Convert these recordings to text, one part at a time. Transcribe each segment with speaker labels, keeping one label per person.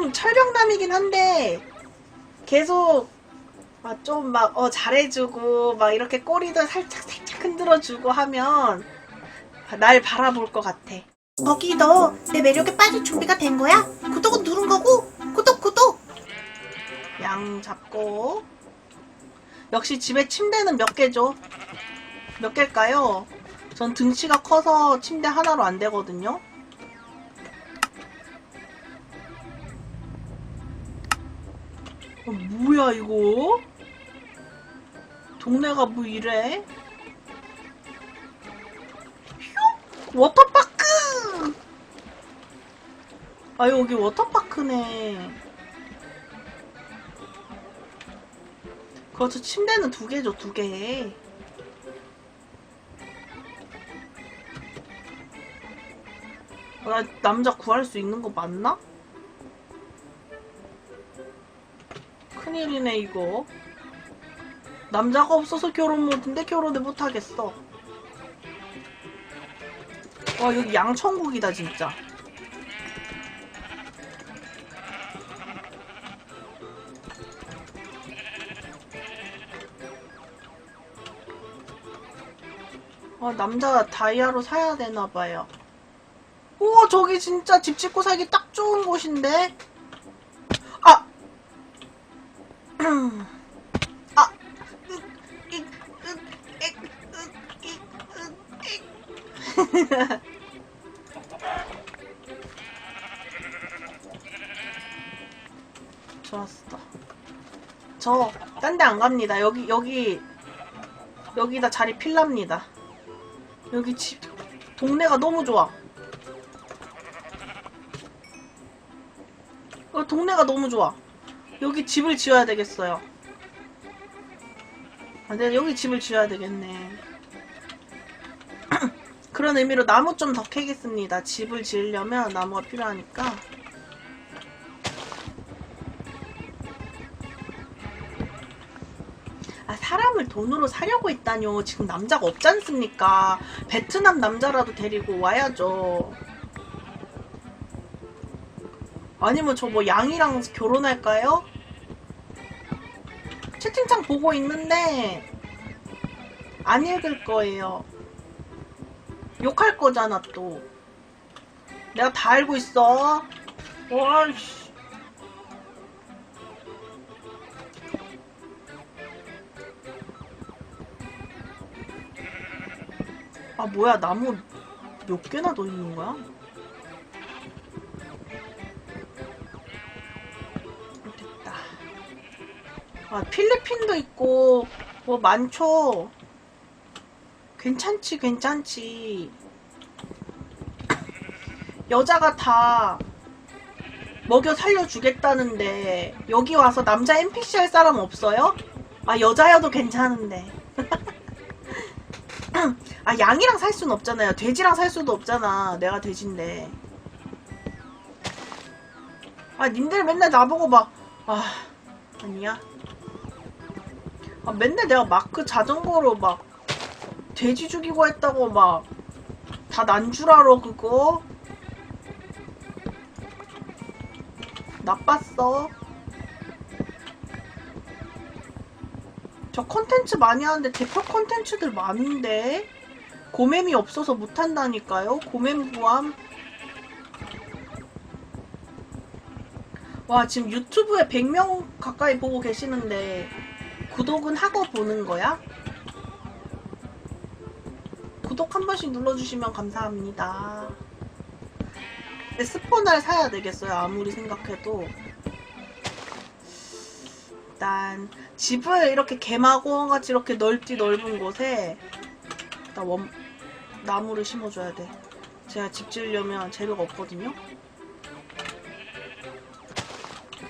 Speaker 1: 좀 철벽남이긴 한데 계속 좀막 어 잘해주고 막 이렇게 꼬리도 살짝 살짝 흔들어주고 하면 날 바라볼 것 같아.
Speaker 2: 거기 너 내 매력에 빠질 준비가 된 거야? 구독은 누른 거고 구독 구독
Speaker 1: 양 잡고 역시 집에 침대는 몇 개죠? 몇 개일까요? 전 등치가 커서 침대 하나로 안 되거든요. 어, 뭐야 이거? 동네가 뭐 이래? 휴! 워터파크! 아 여기 워터파크네. 그렇죠. 침대는 두 개죠, 두 개. 나 남자 구할 수 있는 거 맞나? 큰일이네, 이거. 남자가 없어서 결혼 못인데 결혼을 못하겠어. 와, 여기 양천국이다, 진짜. 아, 남자 다이아로 사야 되나봐요. 우와, 저기 진짜 집 짓고 살기 딱 좋은 곳인데? 아! 좋았어. 저, 딴 데 안 갑니다. 여기, 여기, 여기다 자리 필랍니다. 여기 집 동네가 너무 좋아. 어, 동네가 너무 좋아. 여기 집을 지어야 되겠어요. 아, 내가 여기 집을 지어야 되겠네. 그런 의미로 나무 좀 더 캐겠습니다. 집을 지으려면 나무가 필요하니까. 아, 사람을 돈으로 사려고 했다뇨. 지금 남자가 없지 않습니까? 베트남 남자라도 데리고 와야죠. 아니면 저 뭐 양이랑 결혼할까요? 채팅창 보고 있는데 안 읽을 거예요. 욕할 거잖아 또. 내가 다 알고 있어. 와씨. 아 뭐야 나무 몇 개나 더 있는 거야? 아 필리핀도 있고 뭐 많죠. 괜찮지 괜찮지. 여자가 다 먹여 살려주겠다는데 여기 와서 남자 NPC 할 사람 없어요? 아 여자여도 괜찮은데. 아 양이랑 살 수는 없잖아요. 돼지랑 살 수도 없잖아. 내가 돼지인데. 아 님들 맨날 나보고 막 아 아니야. 아 맨날 내가 마크 자전거로 막 돼지 죽이고 했다고 막 다난줄 알아 그거. 나빴어. 저 컨텐츠 많이 하는데 대표 컨텐츠들 많은데 고mem이 없어서 못한다니까요 고mem 구함 와 지금 유튜브에 100명 가까이 보고 계시는데 구독은 하고 보는 거야? 구독 한 번씩 눌러주시면 감사합니다 스포날 사야 되겠어요 아무리 생각해도 일단 집을 이렇게 개마고원 같이 이렇게 넓디 넓은 곳에 일단 원 나무를 심어줘야 돼. 제가 집 지으려면 재료가 없거든요.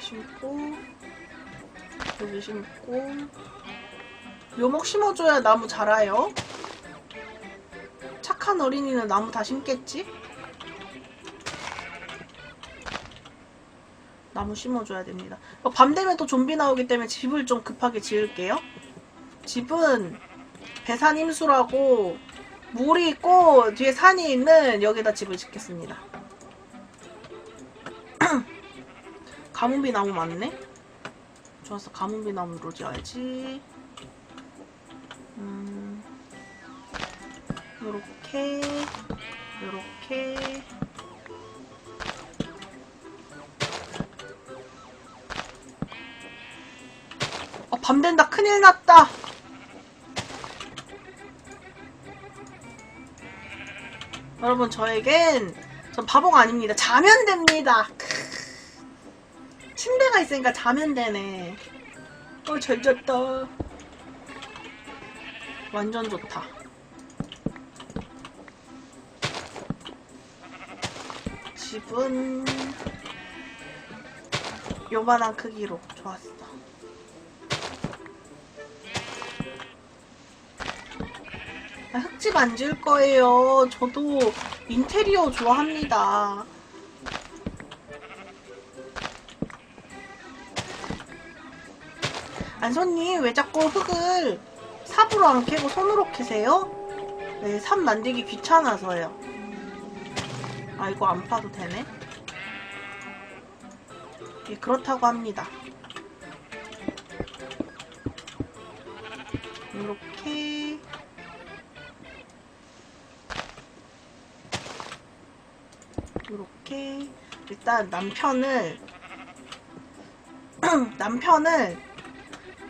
Speaker 1: 심고 여기 심고 묘목 심어줘야 나무 자라요. 착한 어린이는 나무 다 심겠지? 나무 심어줘야 됩니다. 어, 밤 되면 또 좀비 나오기 때문에 집을 좀 급하게 지을게요. 집은 배산 임수라고 물이 있고 뒤에 산이 있는 여기다 집을 짓겠습니다. 가뭄비 나무 많네? 좋았어. 가뭄비 나무로 지어야지. 음, 요렇게, 요렇게. 어, 밤 된다. 큰일 났다. 여러분, 저에겐, 전 바보가 아닙니다. 자면 됩니다. 침대가 있으니까 자면 되네. 어, 잘 잤다. 완전 좋다. 집은 요만한 크기로 좋았어. 아, 흙집 안 지을 거예요. 저도 인테리어 좋아합니다. 안손님 왜 자꾸 흙을 삽으로 안 캐고 손으로 캐세요? 네, 삽 만들기 귀찮아서요. 아 이거 안 파도 되네? 예, 그렇다고 합니다. 이렇게 이렇게 일단 남편을 남편을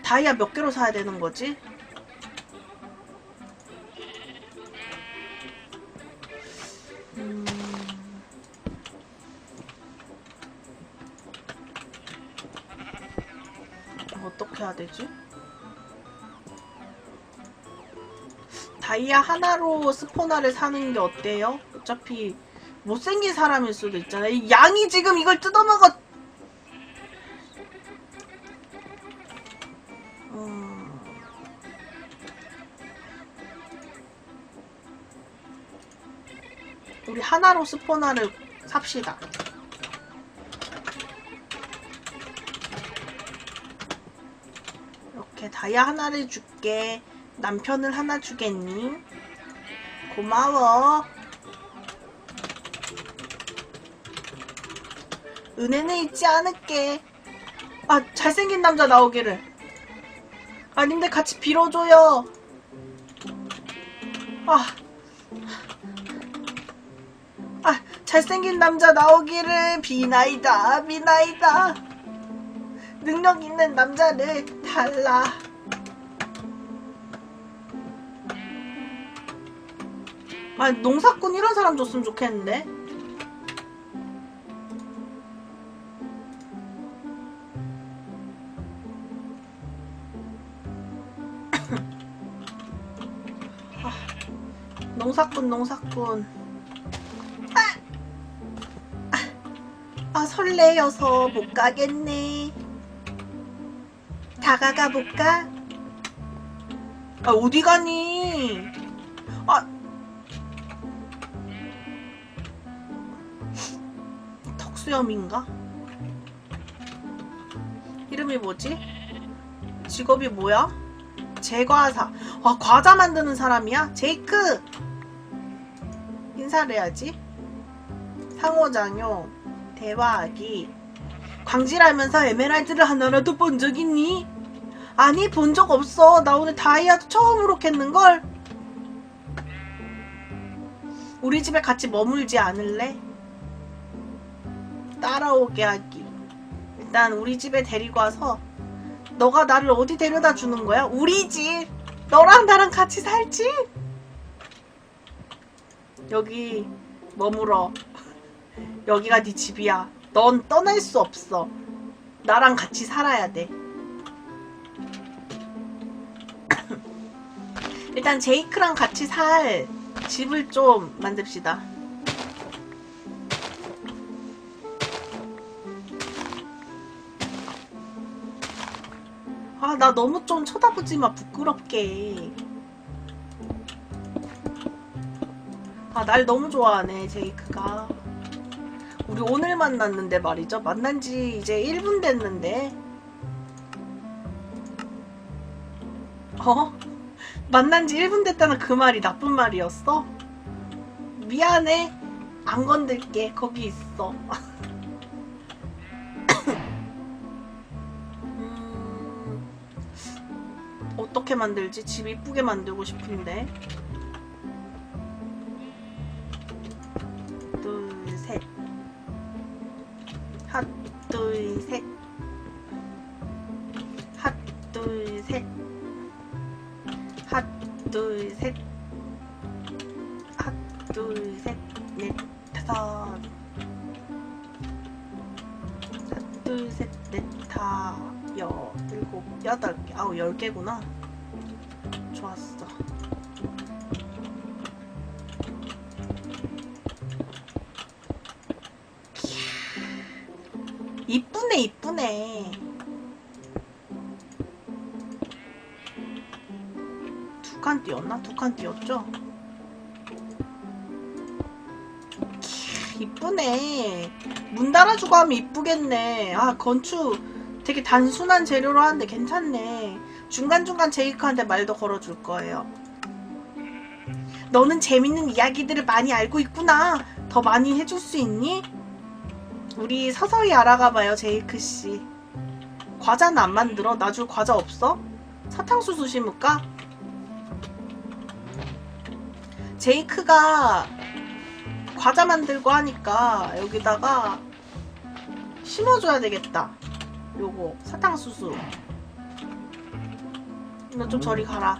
Speaker 1: 다이아 몇 개로 사야 되는 거지? 음... 어떻게 해야 되지? 다이아 하나로 스포나를 사는 게 어때요? 어차피 못생긴 사람일 수도 있잖아. 이 양이 지금 이걸 뜯어먹어. 우리 하나로 스포나를 삽시다. 이렇게 다이아 하나를 줄게. 남편을 하나 주겠니? 고마워. 은혜는 잊지 않을게. 아, 잘생긴 남자 나오기를. 아닌데 같이 빌어줘요. 아. 잘생긴 남자 나오기를 비나이다, 비나이다. 능력 있는 남자를 달라. 아, 농사꾼 이런 사람 줬으면 좋겠는데. 농사꾼 농사꾼 아, 아 설레여서 못 가겠네 다가가 볼까? 아 어디 가니? 아 턱수염인가? 이름이 뭐지? 직업이 뭐야? 제과사. 아, 과자 만드는 사람이야? 제이크! 인사를 해야지. 상호작용, 대화하기. 광질하면서 에메랄드를 하나라도 본 적 있니? 아니, 본 적 없어. 나 오늘 다이아도 처음으로 캤는걸. 우리 집에 같이 머물지 않을래? 따라오게 하기. 일단 우리 집에 데리고 와서 너가 나를 어디 데려다 주는 거야? 우리 집. 너랑 나랑 같이 살지? 여기 머물어. 여기가 네 집이야. 넌 떠날 수 없어. 나랑 같이 살아야 돼. 일단 제이크랑 같이 살 집을 좀 만듭시다. 아, 나 너무 좀 쳐다보지 마, 부끄럽게. 아, 날 너무 좋아하네, 제이크가. 우리 오늘 만났는데 말이죠. 만난 지 이제 1분 됐는데. 어? 만난 지 1분 됐다는 그 말이 나쁜 말이었어? 미안해. 안 건들게. 거기 있어. 음... 어떻게 만들지? 집 이쁘게 만들고 싶은데. 이쁘네, 이쁘네. 두 칸 띄었나? 두 칸 띄었죠? 키, 이쁘네. 문 달아주고 하면 이쁘겠네. 아, 건축 되게 단순한 재료로 하는데 괜찮네. 중간중간 제이크한테 말도 걸어줄 거예요. 너는 재밌는 이야기들을 많이 알고 있구나. 더 많이 해줄 수 있니? 우리 서서히 알아가봐요, 제이크 씨. 과자는 안 만들어? 나 줄 과자 없어? 사탕수수 심을까? 제이크가 과자 만들고 하니까 여기다가 심어줘야 되겠다. 요거 사탕수수. 너 좀 저리 가라.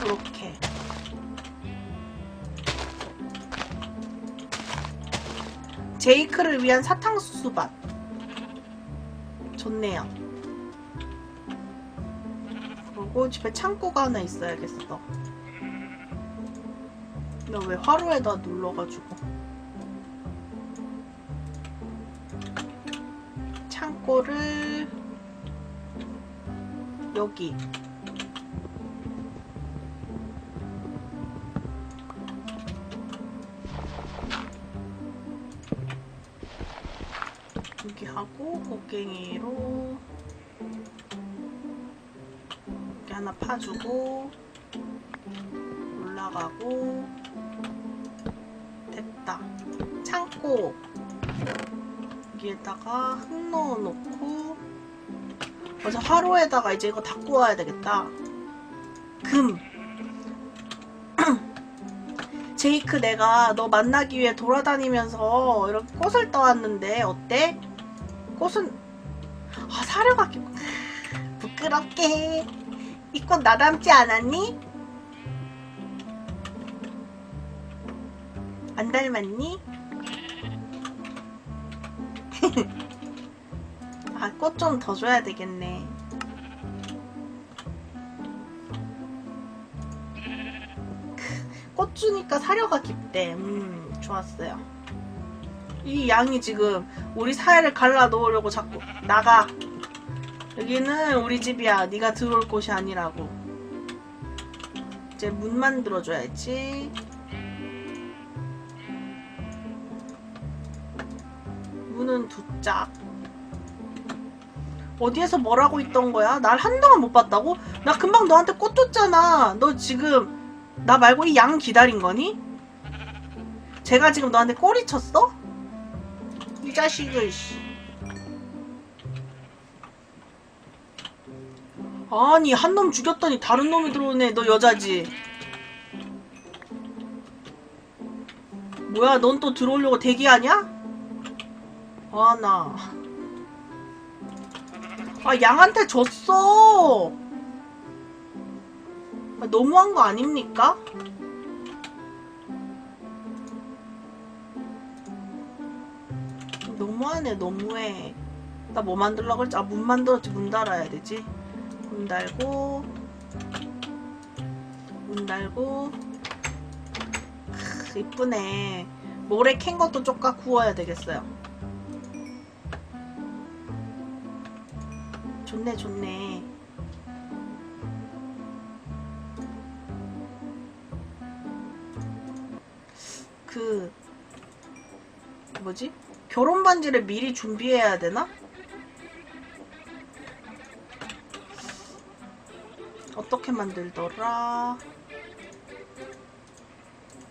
Speaker 1: 이렇게. 제이크를 위한 사탕수수밭. 좋네요. 그리고 집에 창고가 하나 있어야겠어. 너왜 화로에다 눌러가지고. 창고를 여기 여기 하고 곡괭이로 이렇게 하나 파주고 올라가고 됐다. 창고. 여기에다가 흙 넣어놓고 어제 화로에다가 이제 이거 다 구워야 되겠다. 금. 제이크 내가 너 만나기 위해 돌아다니면서 이렇게 꽃을 떠왔는데 어때? 꽃은 아 사료가 끼 부끄럽게 이 꽃 나 닮지 않았니? 안 닮았니? 아, 꽃 좀 더 줘야 되겠네. 꽃 주니까 사료가 깊대. 음, 좋았어요. 이 양이 지금 우리 사회를 갈라 놓으려고 자꾸 나가. 여기는 우리 집이야. 네가 들어올 곳이 아니라고. 이제 문 만들어줘야지. 문은 두 짝. 어디에서 뭘 하고 있던 거야? 날 한동안 못 봤다고? 나 금방 너한테 꽃 줬잖아. 너 지금 나 말고 이 양 기다린 거니? 제가 지금 너한테 꼬리 쳤어? 이 자식을 씨. 아니 한 놈 죽였더니 다른 놈이 들어오네. 너 여자지? 뭐야? 넌 또 들어오려고 대기하냐? 아 나. 아 양한테 줬어. 아, 너무한 거 아닙니까? 너무하네 너무해. 나 뭐 만들려고 했지? 아 문 만들었지 문 달아야 되지. 문 달고 문 달고 크, 이쁘네. 모래 캔 것도 쪽가 구워야 되겠어요. 좋네 좋네. 그 뭐지? 결혼 반지를 미리 준비해야 되나? 어떻게 만들더라?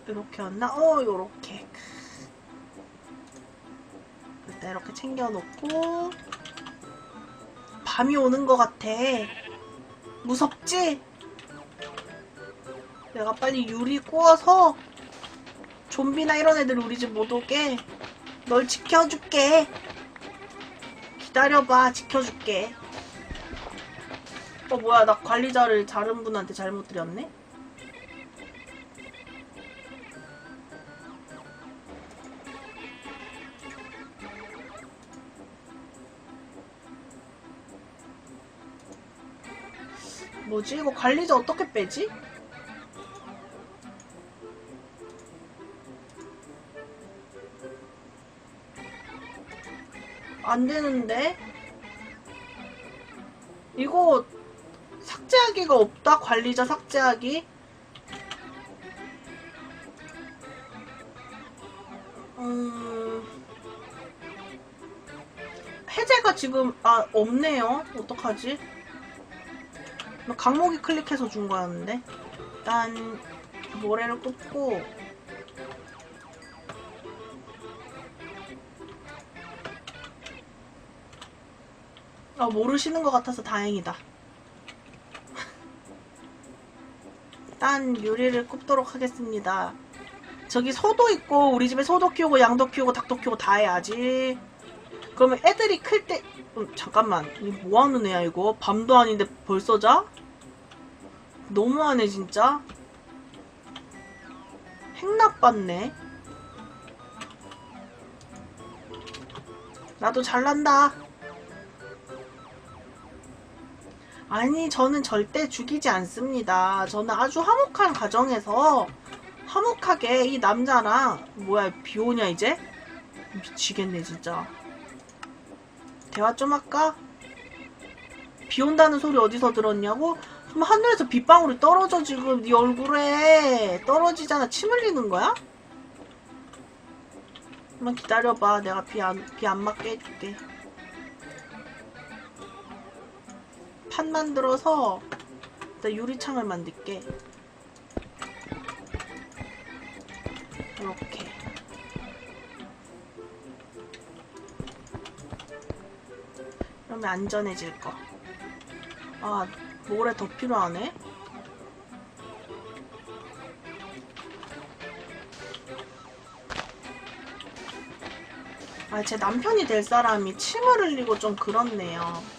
Speaker 1: 이렇게였나? 어, 요렇게. 일단 이렇게 챙겨놓고 밤이 오는 것 같아. 무섭지? 내가 빨리 유리 구워서 좀비나 이런 애들 우리 집 못 오게 널 지켜줄게. 기다려봐, 지켜줄게. 어, 뭐야, 나 관리자를 다른 분한테 잘못 드렸네? 뭐지? 이거 관리자 어떻게 빼지? 안 되는데? 이거 삭제하기가 없다? 관리자 삭제하기? 음... 해제가 지금, 아, 없네요. 어떡하지? 나 강목이 클릭해서 준 거였는데. 일단, 모래를 꽂고, 아, 모르시는 것 같아서 다행이다. 일단 유리를 굽도록 하겠습니다. 저기 소도 있고 우리 집에 소도 키우고 양도 키우고 닭도 키우고 다 해야지. 그러면 애들이 클때 음, 잠깐만 이 뭐하는 애야 이거 밤도 아닌데 벌써 자? 너무하네 진짜. 핵나빴네. 나도 잘난다. 아니, 저는 절대 죽이지 않습니다. 저는 아주 화목한 가정에서 화목하게 이 남자랑 뭐야 비 오냐 이제? 미치겠네 진짜. 대화 좀 할까? 비 온다는 소리 어디서 들었냐고? 그럼 하늘에서 빗방울이 떨어져 지금 네 얼굴에 떨어지잖아. 침 흘리는 거야? 한번 기다려봐. 내가 비 안 비 안 맞게 해줄게. 판 만들어서 일단 유리창을 만들게. 이렇게. 그러면 안전해질 거. 아, 모래 더 필요하네? 아, 제 남편이 될 사람이 침을 흘리고 좀 그렇네요.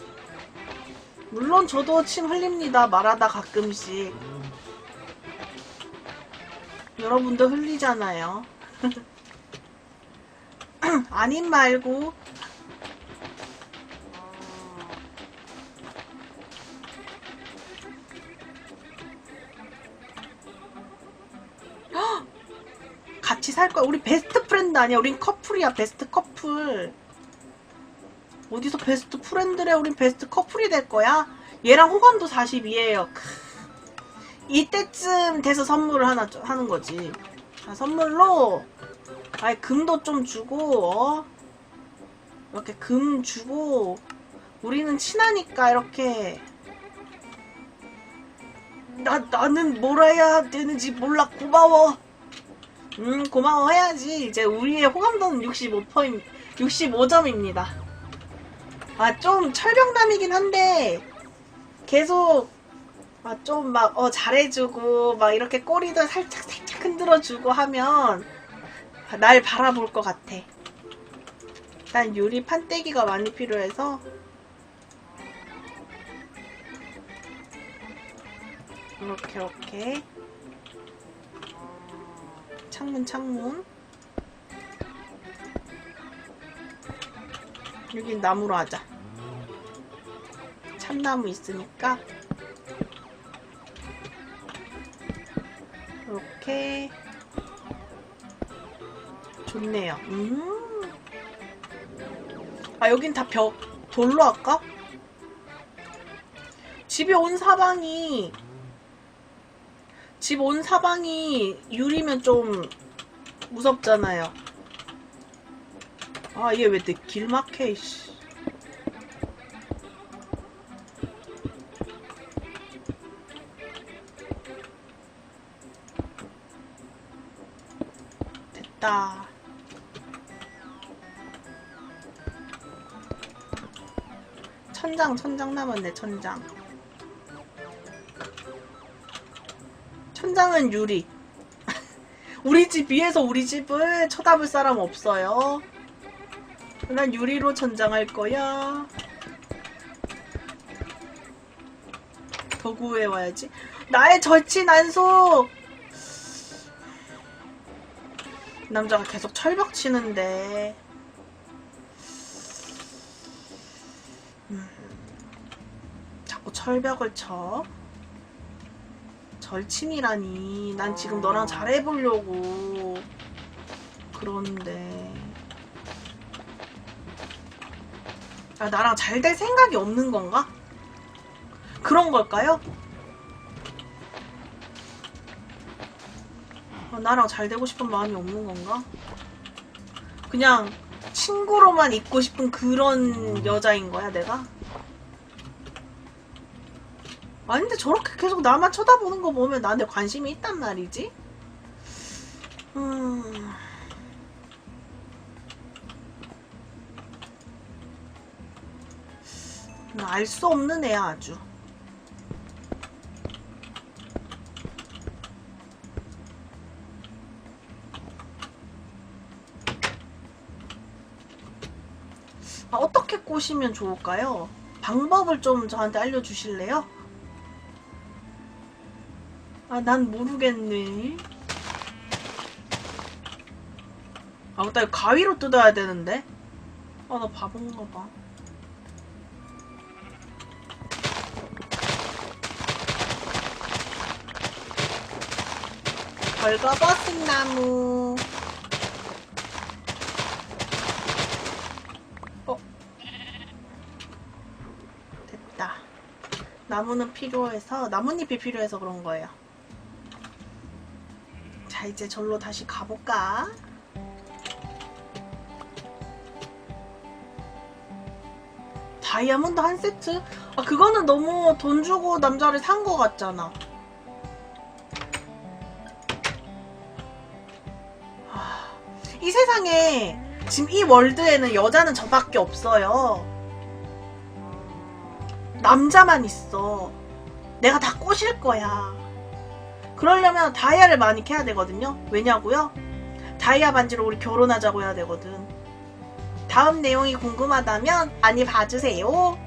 Speaker 1: 물론 저도 침 흘립니다. 말하다 가끔씩. 여러분도 흘리잖아요. 아님 말고. 헉! 같이 살 거야. 우리 베스트 프렌드 아니야. 우린 커플이야. 베스트 커플. 어디서 베스트 프렌드래? 우린 베스트 커플이 될 거야? 얘랑 호감도 42예요. 이때쯤 돼서 선물을 하나 줘- 하는 거지. 자, 선물로 아예 금도 좀 주고 어? 이렇게 금 주고 우리는 친하니까 이렇게 나 나는 뭘 해야 되는지 몰라 고마워. 음 고마워 해야지. 이제 우리의 호감도는 65포인 65점입니다. 아, 좀 철벽남이긴 한데, 계속, 아, 좀 막, 어, 잘해주고, 막 이렇게 꼬리도 살짝, 살짝 흔들어주고 하면, 날 바라볼 것 같아. 일단 유리 판때기가 많이 필요해서, 이렇게, 이렇게. 창문, 창문. 여긴 나무로 하자. 참나무 있으니까 이렇게 좋네요. 음. 아 여긴 다 벽 돌로 할까? 집에 온 사방이 집 온 사방이 유리면 좀 무섭잖아요. 아, 얘 왜 내 길 막해, 씨. 됐다. 천장 천장 남았네 천장 천장은 유리 우리 집 위에서 우리 집을 쳐다볼 사람 없어요 난 유리로 천장할 거야. 더 구해와야지. 나의 절친 안속! 남자가 계속 철벽 치는데. 음, 자꾸 철벽을 쳐. 절친이라니. 난 지금 너랑 잘해보려고. 그러는데 아 나랑 잘 될 생각이 없는 건가? 그런 걸까요? 아, 나랑 잘 되고 싶은 마음이 없는 건가? 그냥 친구로만 있고 싶은 그런 여자인 거야, 내가? 아닌데 저렇게 계속 나만 쳐다보는 거 보면 나한테 관심이 있단 말이지? 음. 알 수 없는 애야, 아주. 아, 어떻게 꼬시면 좋을까요? 방법을 좀 저한테 알려주실래요? 아, 난 모르겠네. 아. 이거 가위로 뜯어야 되는데. 아, 나 바본가 봐. 벌거벗은 나무. 어. 됐다. 나무는 필요해서, 나뭇잎이 필요해서 그런 거예요. 자, 이제 절로 다시 가볼까? 다이아몬드 한 세트? 아, 그거는 너무 돈 주고 남자를 산 거 같잖아. 아, 세상에 지금 이 월드에는 여자는 저밖에 없어요. 남자만 있어. 내가 다 꼬실 거야. 그러려면 다이아를 많이 캐야 되거든요. 왜냐고요? 다이아 반지로 우리 결혼하자고 해야 되거든. 다음 내용이 궁금하다면 많이 봐주세요.